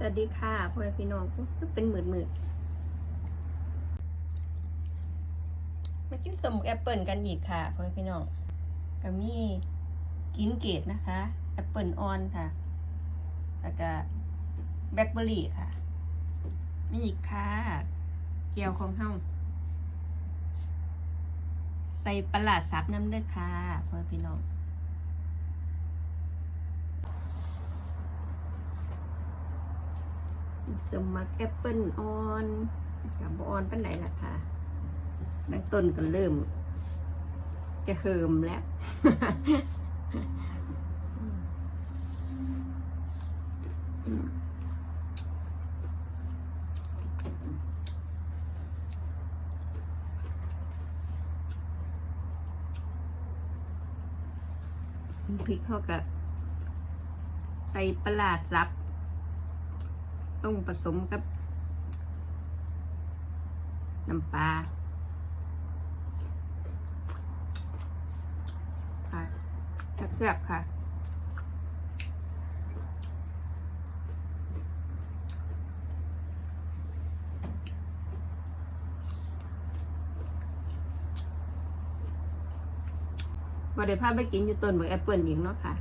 สวัสดีค่ะพ่อแม่พี่น้องก็เป็นหมื่นหมื่นมากินสมแอปเปิลกันอีกค่ะพ่อแม่พี่น้องก็มีกินเกตนะคะแอปเปิลออนค่ะ แล้วก็แบล็คเบอร์รี่ค่ะมีอีกค่ะเจียวของเฮาใส่ประหลาดซับน้ำเด้อค่ะพ่อพี่น้อง สมักแอปเปิลออนกับบออนเป็นไหนล่ะค่ะดังต้นก็เริ่ม จะเฮิมแล้วพริกเขากับใส่ปลาร้าสับ ต้องผสมกับน้ำปลาค่ะแซ่บๆค่ะบริภาพไปกินอยู่ต้นเบอร์แอปเปิลอีกเนาะค่ะ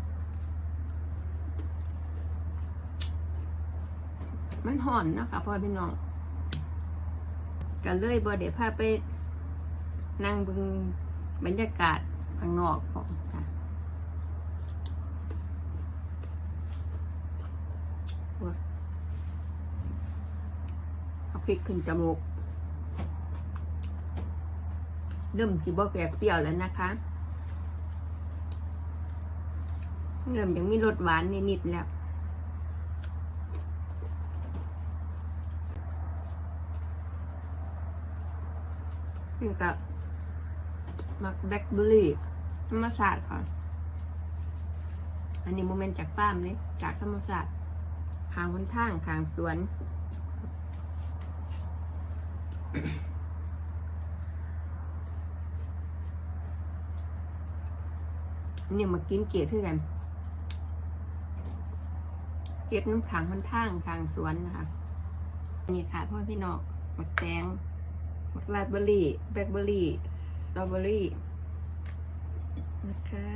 มันห่อนนะคะพ่อพี่น้องก็เลยบอเดี๋ยวพาไปนั่งบึงบรรยากาศข้างนอกของค่ะเอาพริกขึ้นจมูกเริ่มจีบอแกเปรี้ยวแล้วนะคะเริ่มยังมีรสหวานนิดๆแล้ว นี่กับมักแบล็คเบอร์รี่ธรรมศาสตร์ค่ะ อันนี้โมเมนต์จากฟาร์มเลยจากธรรมศาสตร์ขางคนทางขางสวนนนี้มากินเกล็ดเท่ากันเกล็ดน้ำขังคนทางขางสวนนะคะ นี่ค่ะพ่อพี่น้องมักแตง ราดเบอร์รี่ แบล็คเบอร์รี่สตรอเบอร์รี่ นะคะ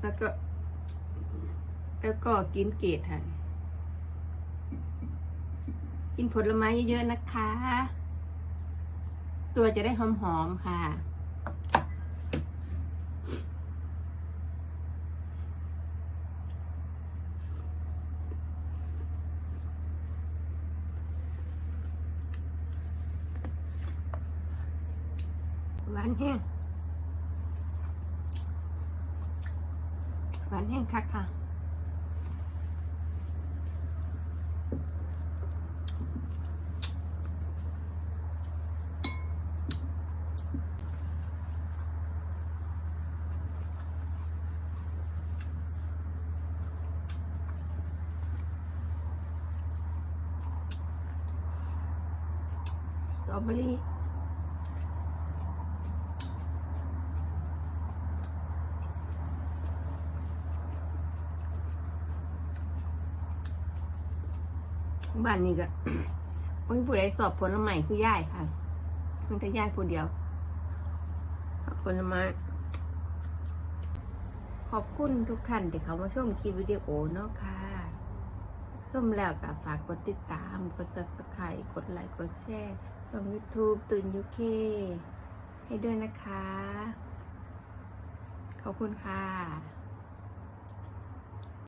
แล้วก็ แล้วก็กินเกตค่ะ กินผลไม้เยอะๆนะคะ ตัวจะได้หอมๆค่ะ หวานแห้งหวานแห้งคักค่ะสตรอเบอรี่ บ้านนี้ก็ไม่มีผู้ใดสอบผลไม้คือย่ายค่ะ มันจะย่ายผู้เดียวผลไม้ขอบคุณทุกท่านที่เขามาชมคลิปวิดีโอเนาะค่ะชมแล้วก็ฝากกดติดตาม กด subscribe กดไลค์กดแชร์ช่อง YouTube ตื่นยูเคให้ด้วยนะคะ ขอบคุณค่ะ